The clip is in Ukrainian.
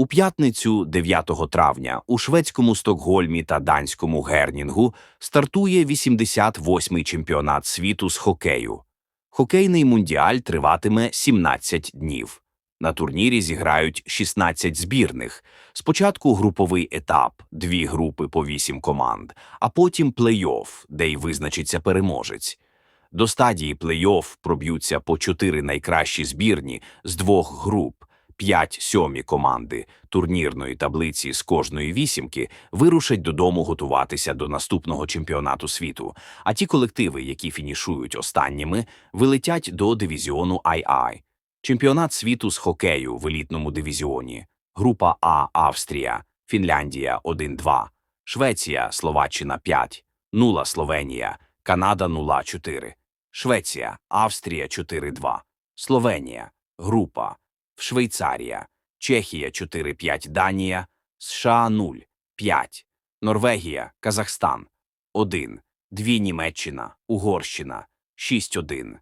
У п'ятницю 9 травня у шведському Стокгольмі та данському Гернінгу стартує 88-й чемпіонат світу з хокею. Хокейний мундіаль триватиме 17 днів. На турнірі зіграють 16 збірних. Спочатку груповий етап, дві групи по 8 команд, а потім плей-офф, де й визначиться переможець. До стадії плей-офф проб'ються по чотири найкращі збірні з двох груп. П'ять сьомі команди турнірної таблиці з кожної вісімки вирушать додому готуватися до наступного чемпіонату світу. А ті колективи, які фінішують останніми, вилетять до дивізіону II. Чемпіонат світу з хокею в елітному дивізіоні. Група А Австрія, Фінляндія 1-2, Швеція, Словаччина 5, Нула Словенія, Канада 0-4, Швеція, Австрія 4-2, Словенія, група, Швейцарія, Чехія 4-5, Данія, США 0-5, Норвегія, Казахстан 1, 2 Німеччина, Угорщина 6-1.